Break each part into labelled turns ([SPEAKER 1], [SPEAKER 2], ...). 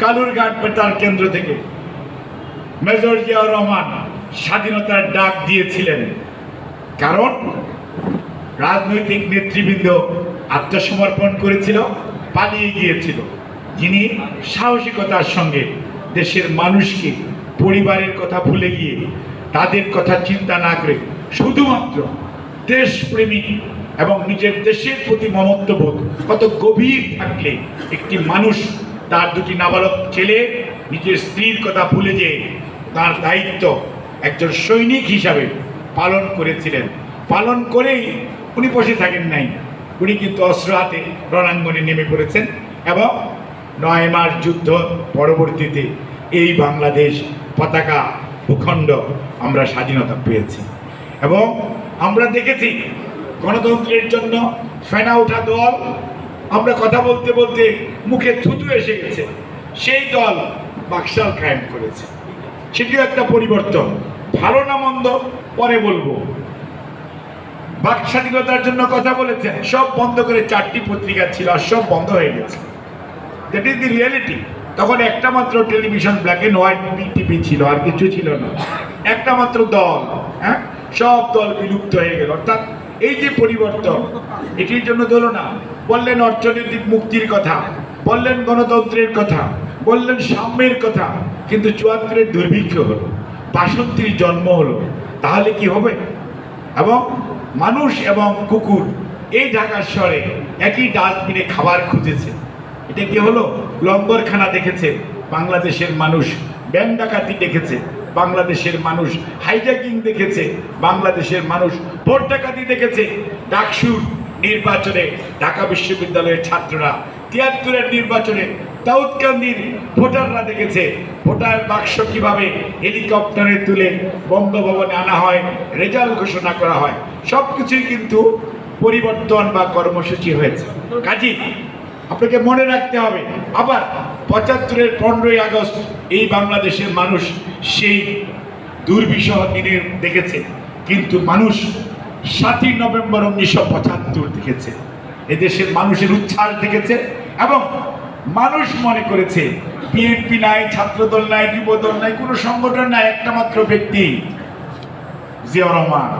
[SPEAKER 1] কালুরঘাট বেতার কেন্দ্র থেকে মেজর জিয়াউর রহমান স্বাধীনতার ডাক দিয়েছিলেন। কারণ রাজনৈতিক নেতৃবৃন্দ আত্মসমর্পণ করেছিল, পালিয়ে গিয়েছিল। যিনি সাহসিকতার সঙ্গে দেশের মানুষকে, পরিবারের কথা ভুলে গিয়ে তাদের কথা চিন্তা না করে শুধুমাত্র দেশপ্রেমিক এবং নিজের দেশের প্রতি মমত্ববোধ, কত গভীর থাকলে একটি মানুষ তার দুটি নাবালক ছেলে, নিজের স্ত্রীর কথা ভুলে যেয়ে তার দায়িত্ব একজন সৈনিক হিসাবে পালন করেছিলেন। পালন করেই উনি বসে থাকেন নাই। উনি কিন্তু অস্ত্র হাতে রণাঙ্গনে নেমে পড়েছেন এবং নয় মাস যুদ্ধ পরবর্তীতে এই বাংলাদেশ পতাকা ভূখণ্ড আমরা স্বাধীনতা পেয়েছি। এবং আমরা দেখেছি গণতন্ত্রের জন্য ফেনা ওঠা দল আমরা কথা বলতে বলতে মুখে থুতু এসে গেছে। সেই দল বাকশাল কায়েম করেছে। সেটিও একটা পরিবর্তন। ভালো না মন্দ, পরে বলব। বাক স্বাধীনতার জন্য কথা বলেছেন, সব বন্ধ করে চারটি পত্রিকা ছিল আর সব বন্ধ হয়ে গেছে। দ্যাট ইজ দি রিয়েলিটি তখন একটা মাত্র television black and white TV ছিল, আর কিছু ছিল না। একটা মাত্র দল হ্যাঁ? সব দল বিলুপ্ত হয়ে গেল। অর্থাৎ এই যে পরিবর্তন, এটির জন্য ধরো না বললেন অর্থনৈতিক মুক্তির কথা, বললেন গণতন্ত্রের কথা, বললেন সাম্যের কথা, কিন্তু চুয়াত্তরের দুর্ভিক্ষ হলো বাসন্তীর জন্ম হলো, তাহলে কি হবে? এবং মানুষ এবং কুকুর এই ঢাকার শহরে একই ডাস্টবিনে খাবার খুঁজেছে। এটা কি হলো? লঙ্গরখানা দেখেছে, বাংলাদেশের মানুষ ব্যাংক ডাকাতি দেখেছে, বাংলাদেশের মানুষ হাইজ্যাকিং দেখেছে, বাংলাদেশের মানুষ ভোট ডাকাতি দেখেছে, ডাকসুর নির্বাচনে ঢাকা বিশ্ববিদ্যালয়ের ছাত্ররা তিয়াত্তরের নির্বাচনে দাউদকান্দির ভোটাররা দেখেছে। ভোটার বাক্স কীভাবে হেলিকপ্টারে তুলে বঙ্গভবনে আনা হয়, রেজাল্ট ঘোষণা করা হয় সব কিছুই কিন্তু পরিবর্তন বা কর্মসূচি হয়েছে। কাজী, আপনাকে মনে রাখতে হবে, আবার পঁচাত্তরের পনেরোই আগস্ট এই বাংলাদেশের মানুষ সেই দুর্বিষহ দিনের দেখেছে। কিন্তু মানুষ সাতই নভেম্বর উনিশশো পঁচাত্তর দেখেছে। এদেশের মানুষের উচ্ছ্বাস দেখেছে এবং মানুষ মনে করেছে বিএনপি নাই, ছাত্রদল নাই, যুবদল নাই, কোনো সংগঠন নাই, একটা মাত্র ব্যক্তি, জিয়াউর রহমান।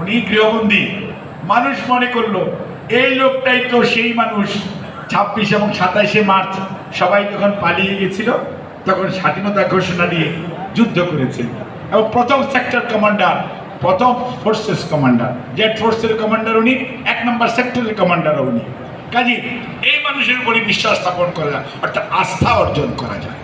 [SPEAKER 1] উনি গৃহবন্দী। মানুষ মনে করল, এই লোকটাই তো সেই মানুষ। ছাব্বিশ এবং সাতাইশে মার্চ সবাই যখন পালিয়ে গেছিল, তখন স্বাধীনতা ঘোষণা দিয়ে যুদ্ধ করেছিল এবং প্রথম সেক্টর কমান্ডার প্রথম ফোর্সেস কমান্ডার জেড ফোর্সের কমান্ডার উনি, এক নম্বর সেক্টরের কমান্ডার উনি। কাজী, এই মানুষের উপরে বিশ্বাস স্থাপন করা, অর্থাৎ আস্থা অর্জন করা যায়।